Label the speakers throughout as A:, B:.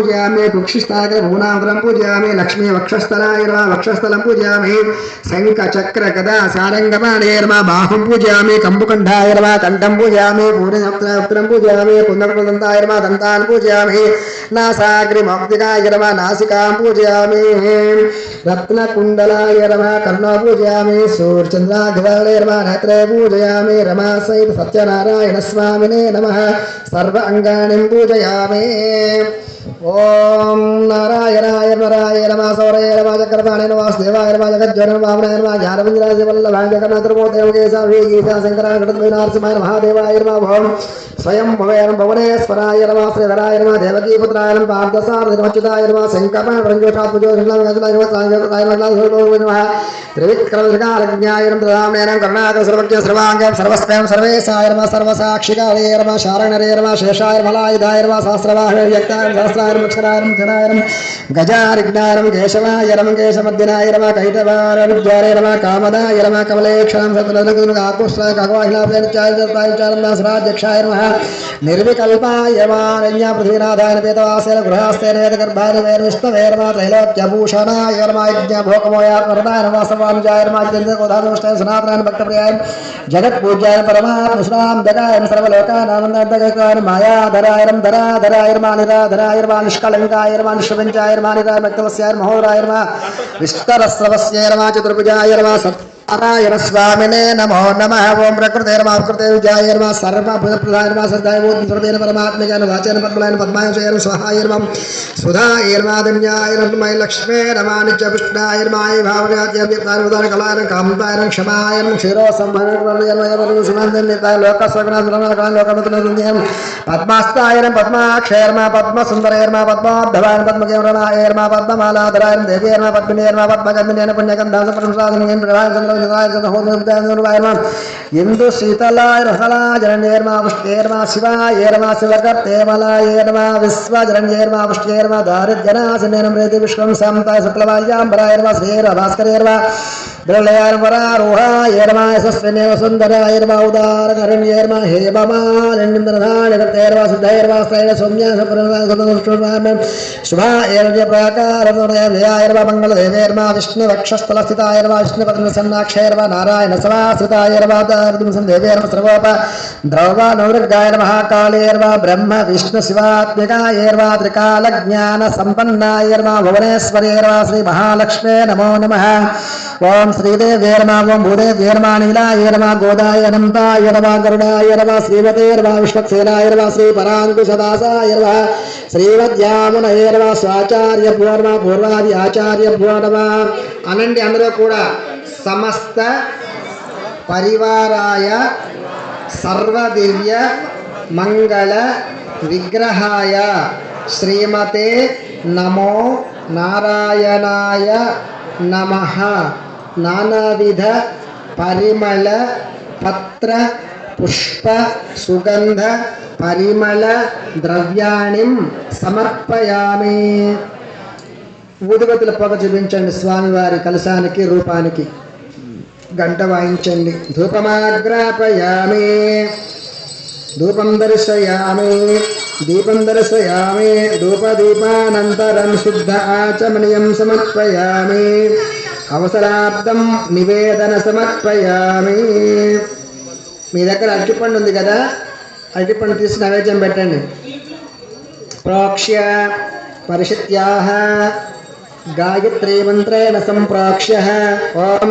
A: पूजयामि कुक्षिस्तागभूनां पुरं पूजयामि लक्ष्मी वक्षस्थलाय नमः, वक्षस्थलं पूजयामि शङ्खचक्रगदा सारङ्गपाणये नमः बाहुं पूजयामि कम्बुकण्ठाय नमः, कण्ठं पूजयामि पूर्णसप्तनवक्त्रं पूजयामि कुन्दकदन्ताय नमः दन्तान् पूजयामि नासाग्रिमौक्तिकाय नमः, नासिकां पूजयामि रत्नकुण्डलाय नमः, कर्णौ पूजयामि सूर्यचन्द्राघवालय नमः नेत्रे पूजयामि रमासैव सत्यनारायणस्वामिने नमः, सर्व अङ्गाणिं पूजयामि। ॐ नारायणाय नराय नमासौरय नमाचक्रपाणे नमास्देवाय नमाजगज्वर नमामनाय नमाज्ञानमञ्जराय वल्लभाङ्गकर्णाकर्मोदेवकेशा वेगीशा शङ्कराकटद्वैनार्सिमाय महादेवाय नमाभवम् स्वयं भवे भुवनेश्वराय नमः श्रीधराय नमः देवकीपुत्राय नमः पार्थसारथिनमच्युताय नमः शङ्करपाय प्रञ्जोषात्मजोषाय नमः त्रिविक्रमसृगालज्ञाय नमः प्रधाम्ने नमः करुणाकसर्वज्ञ सर्वाङ्गं सर्वस्वयं सर्वेशाय नमः सर्वसाक्षिकालये नमः शारणरे नमः शेषाय मलायुधाय नमः सहस्रारम अक्षरारम धनारम गजारिघ्नारम केशवाय रम केशवद्दिनाय रम कैटवारद्वारे रम कामदाय रम कमलेक्षणं सतलकुर्गाकुश्रकवाहिलाभ्यचारितायचारन्दासराध्यक्षाय नमः निर्विकल्पाय वारण्या पृथ्वीनाथाय वेदवासेन गृहास्तेन वेदगर्भाय वैर्विष्णवैर्मा तैलोच्यभूषणाय रमायज्ञभोकमोयात्मरणाय नमस्तवानुजाय रमाचिन्दितगोधादोष्टाय सनातनाय भक्तप्रियाय जगत्पूज्याय परमात्मसुरां जगाय सर्वलोकानानन्दगकाय मायाधरायरं धराधरायर्मानिराधराय ईर्मा निष्कलङ्कायर्मा निष्प्रपञ्चायर्मा निरायमक्तमस्यायर्महोरायर्मा विष्करस्रवस्यैर्मा चतुर्भुजायर्मा नारायण स्वामिने नमो नमः ओम प्रकृतिर्मां कृते विजायर्मा सर्वभूतप्रदायर्मा सदायवोत् सर्वेन परमात्मज्ञान वाचन पद्मलायन पद्मायशयर् स्वाहायर्मां सुधायर्मादिन्यायर्मय लक्ष्मे नमानित्य विष्णायर्माय भावनाद्यव्यक्तारुदार कलायन कामतायन क्षमायन क्षीरो संभरणयर्मयर्म सुनन्दनिताय लोकस्वगुणासुरमलकलायन लोकमतनन्दनियं पद्मास्तायर्म पद्माक्षयर्मा पद्मसुन्दरयर्मा पद्माब्धवायन पद्मकेवरमायर्मा पद्ममालाधरायन देवीयर्मा पद्मिनीयर्मा पद्मगन्धिनेन पुण्यगन्धासपरमसाधनेन प्रभासन्द्र ധനുവായിരുന്ന എന്തു ശീതലായ ജനേർമാ പുഷ്കേർമാ ശിവായേർമാ ശിവകർത്തേമലായേർമാ വിശ്വജനേർമാ പുഷ്കേർമാ ദാരിദ്ര്യനാശിനേനം വിഷ്ണു സംപ്ലവായ്യാം പരായർവ ശ്രീരഭാസ്കരേർവ ദ്രവളയാർവരാരോഹായർവായസ്വനേവ സുന്ദരായർവാ ഉദാരകരണ്യർവാ ഹേമാലിന്ദർധാരകൃതേർവാ സിദ്ധൈർവാസ്ത്രൈണ സ്വമ്യാസപുരനാഗതദുഷ്ടരാമൻ ശുഭായർവ്യപ്രാകാരതോടയാർവാ മംഗളദേവേർവാ വിഷ്ണുവക്ഷസ്ഥലസ്ഥിതായർവാ വിഷ്ണുപത്നസന്നാക്ഷേർവാ നാരായണ സഭാശ്രിതായർവാ ദേവേർവ സർവോപ ദ്രവ നൗരഗായർ മഹാകാളേർവാ ബ്രഹ്മ വിഷ്ണു ശിവാത്മികായേർവാ ത്രികാലജ്ഞാന സമ്പന്നായർവാ ഭുവനേശ്വരേർവാ ശ്രീ മഹാലക്ഷ്മേ നമോ നമ ഓം ఓం శ్రీదేవేర్మ ఓం భూదేవేర్మ నీలాయర్మ గోదాయనంతాయర్మ గరుడాయర్మ శ్రీమతేర్మ విష్ణుసేనాయర్మ శ్రీ పరాంకుశదాసాయర్మ శ్రీమద్యామునయర్మ స్వాచార్య పూర్వ పూర్వాది ఆచార్య నమ. అనండి అందరూ కూడా సమస్త పరివారాయ సర్వదివ్య మంగళ విగ్రహాయ శ్రీమతే నమో నారాయణాయ నమ. నానావిధ పరిమళ పత్ర పుష్ప సుగంధ పరిమళ ద్రవ్యాణి సమర్పయామి. ఊదుగతుల పొగ చూపించండి స్వామివారి కలశానికి రూపానికి. గంట వాయించండి. ధూపమాగ్రాపయామి. ధూపం దర్శయామి. దీపం దర్శయామి. ధూపదీపానంతరం శుద్ధ ఆచమనీయం సమర్పయామి. అవసరార్థం నివేదన సమర్పయామి. మీ దగ్గర అరటిపండు ఉంది కదా అరటిపండు తీసి నైవేద్యం పెట్టండి. ప్రోక్ష్య పరిషత్యా గాయత్రీ మంత్రేణ సంప్రోక్ష్య. ఓం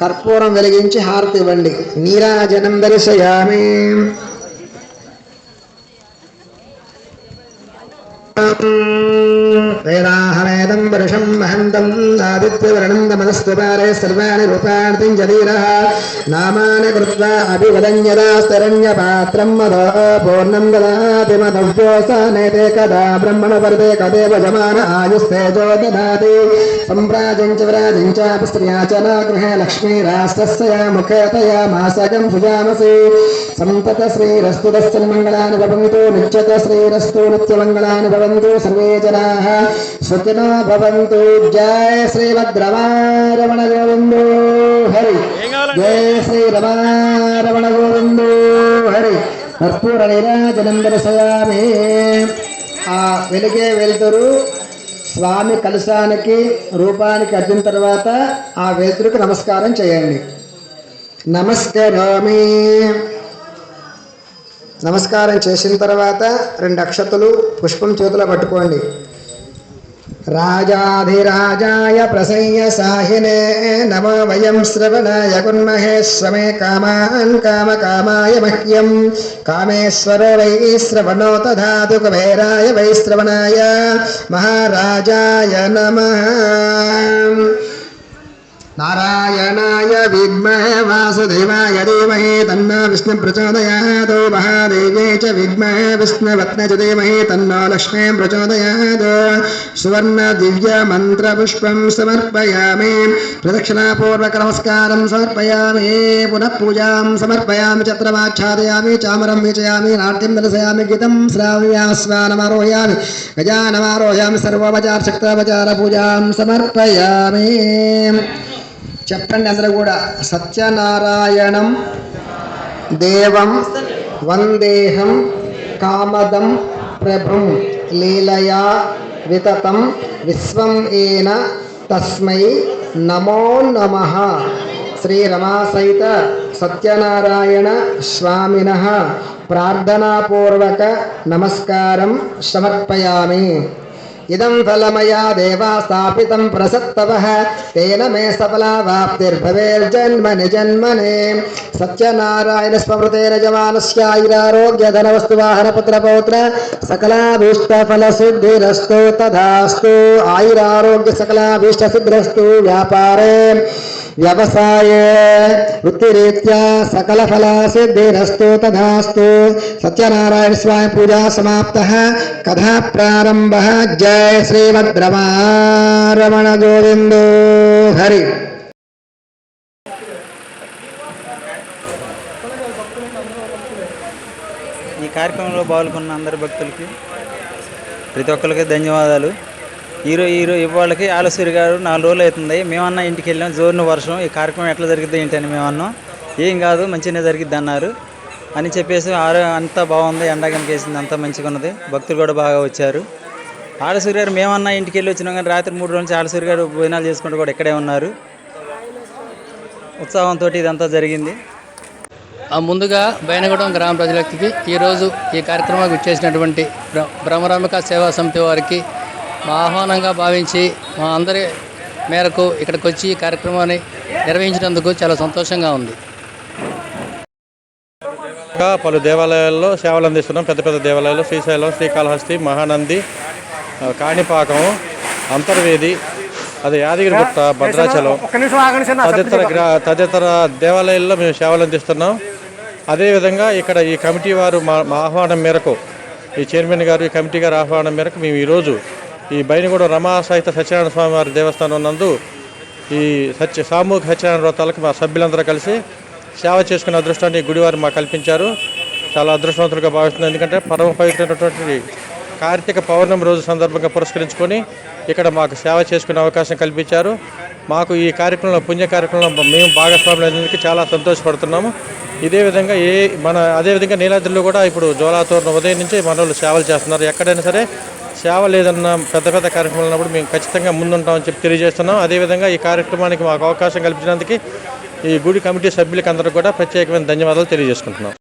A: కర్పూరం వెలిగించి హారతి ఇవ్వండి. నీరాజనం దర్శయామి వేదాహర పురుషం మహంతం ఆదిత్యవర్ణం నమస్తపారే సర్వాణి రూపాణింజలీరः నామాని కృత్వా అభివదన్యదాస్తరణ్యపాత్రం మదో పూర్ణం దదాతి మదవ్యోసానేతే కదా బ్రహ్మణ వర్దే కదేవ జమాన ఆయుస్తేజో దదాతి సంప్రాజం చ వ్రాజం చాపి స్త్రియా చ నాగృహే లక్ష్మీరాస్తస్య ముఖే తయా మాసగం సుజామసి సంతత శ్రీరస్తు దస్సన్మంగళాని భవంతు నిత్యత శ్రీరస్తు నిత్యమంగళాని భవంతు సర్వే జనాః సుఖినో భవంతు జయ శ్రీభద్రమారమణ గోవిందో హరి జయ శ్రీరమారమణ గోవిందో హరి కర్పూర నీరాజనం దర్శయామి ఆ వెలిగే వెలుతురు స్వామి కలశానికి రూపానికి అద్దిన తర్వాత ఆ వెలుతురుకి నమస్కారం చేయండి. నమస్కారామి. నమస్కారం చేసిన తర్వాత రెండు అక్షతలు పుష్పం చేతిలో పట్టుకోండి. राजाधिराजाय प्रसंयसाहिने नमो वयं श्रवणाय कुर्महे स्वमे कामान् कामकामाय मह्यं कामेश्वर वै श्रवणो तधातु कुबेराय वै श्रवणाय। महाराजाय नमः। नारायणाय विद्महे वासुदेवाय देमहे तन्न विष्णुप्रचोदयात् महादेवे च विद्महे विष्णुवत्न च देवहे तन्नो लक्ष्मीं प्रचोदयात्। सुवर्णदिव्यमन्त्रपुष्पं समर्पयामि प्रदक्षिणापूर्वकनमस्कारं समर्पयामि पुनः पूजां समर्पयामि चत्रमाच्छादयामि चामरं विचयामि नार्तिं दर्शयामि, गीतं श्राव्यास्वानमारोहयामि गजानमारोहयामि पूजां समर्पयामि। చెప్పండి అందరూ కూడా. సత్యనారాయణం దేవం వందేహం కామదం ప్రభం లీలయా వితతం విశ్వం ఏన తస్మై నమో నమ. శ్రీరమాసహిత సత్యనారాయణ స్వామిన. ప్రార్థనాపూర్వక నమస్కారం సమర్పయామి. इदं फलमया देवा स्थापितं प्रसत्तवः, तेन मे सफलावाप्तिर्भवेर्जन्मनि जन्मने। सत्यनारायणस्मृतेन जमानस्यायिरारोग्यधनवस्तुवाहनपुत्रपौत्र सकलाभीष्टफलसिद्धिरस्तु तथास्तु। आयुरारोग्यसकलाभीष्टसिद्धिरस्तु व्यापारे। వ్యవసాయ సిద్ధిరస్తు వ్యవసాయే వృత్తిరీత్యా సకల ఫల తథాస్తు సత్యనారాయణ స్వామి పూజా సమాప్త. కథా ప్రారంభ. జయ శ్రీభద్రమారమణ గోవిందో. హరి.
B: ఈ కార్యక్రమంలో పాల్గొన్న అందరి భక్తులకి ప్రతి ఒక్కరికి ధన్యవాదాలు. ఈరో ఈరో ఇవాళకి ఆలసూరి గారు నాలుగు రోజులు అవుతుంది. మేమన్నా ఇంటికి వెళ్ళాం జోరున వర్షం ఈ కార్యక్రమం ఎట్లా జరిగింది ఏంటని మేమన్నాం ఏం కాదు మంచిగానే జరిగిద్ది అన్నారు. అని చెప్పేసి ఆరో అంతా బాగుంది ఎండ కనికేసింది అంతా మంచిగా ఉన్నది. భక్తులు కూడా బాగా వచ్చారు. ఆలసూరి గారు మేమన్నా ఇంటికి వెళ్ళి వచ్చినాం కానీ రాత్రి మూడు రోజుల నుంచి ఆలసూరి గారు భోజనాలు చేసుకుంటూ కూడా ఇక్కడే ఉన్నారు. ఉత్సాహంతో ఇదంతా జరిగింది.
C: ముందుగా బయనగూడెం గ్రామ ప్రజలకి ఈరోజు ఈ కార్యక్రమానికి వచ్చేసినటువంటి బ్రహ్మరామిక సేవా సమితి వారికి మా ఆహ్వానంగా భావించి మా అందరి మేరకు ఇక్కడికి వచ్చి ఈ కార్యక్రమాన్ని నిర్వహించినందుకు చాలా సంతోషంగా ఉంది.
D: ఇంకా పలు దేవాలయాల్లో సేవలు అందిస్తున్నాం. పెద్ద పెద్ద దేవాలయాలు శ్రీశైలం శ్రీకాళహస్తి మహానంది కాణిపాకం అంతర్వేది అది యాదగిరిగుట్ట భద్రాచలం తదితర గ్రా తదితర దేవాలయాల్లో మేము సేవలు అందిస్తున్నాం. అదేవిధంగా ఇక్కడ ఈ కమిటీ వారు మా మా ఆహ్వానం మేరకు ఈ చైర్మన్ గారు ఈ కమిటీ గారి ఆహ్వానం మేరకు మేము ఈరోజు ఈ బైనగూడ రమా సహిత సత్యనారాయణ స్వామి వారి దేవస్థానం నందు ఈ సత్య సామూహిక సత్యనారాయణ వ్రతాలకు మా సభ్యులందరూ కలిసి సేవ చేసుకునే అదృష్టాన్ని గుడివారు మాకు కల్పించారు. చాలా అదృష్టవంతులుగా భావిస్తున్నాం. ఎందుకంటే పరమ పవిత్రమైనటువంటి కార్తీక పౌర్ణమి రోజు సందర్భంగా పురస్కరించుకొని ఇక్కడ మాకు సేవ చేసుకునే అవకాశం కల్పించారు. మాకు ఈ కార్యక్రమంలో పుణ్య కార్యక్రమంలో మేము భాగస్వాములు అయినందుకు చాలా సంతోషపడుతున్నాము. ఇదే విధంగా ఏ మన అదేవిధంగా నీలాద్రిలో కూడా ఇప్పుడు జోలాతోరణ ఉదయం నుంచి మన వాళ్ళు సేవలు చేస్తున్నారు. ఎక్కడైనా సరే సేవ లేదన్న పెద్ద పెద్ద కార్యక్రమాలు ఉన్నప్పుడు మేము ఖచ్చితంగా ముందుంటామని చెప్పి తెలియజేస్తున్నాం. అదేవిధంగా ఈ కార్యక్రమానికి మాకు అవకాశం కల్పించినందుకు ఈ గుడి కమిటీ సభ్యులకి అందరూ కూడా ప్రత్యేకమైన ధన్యవాదాలు తెలియజేసుకుంటున్నాం.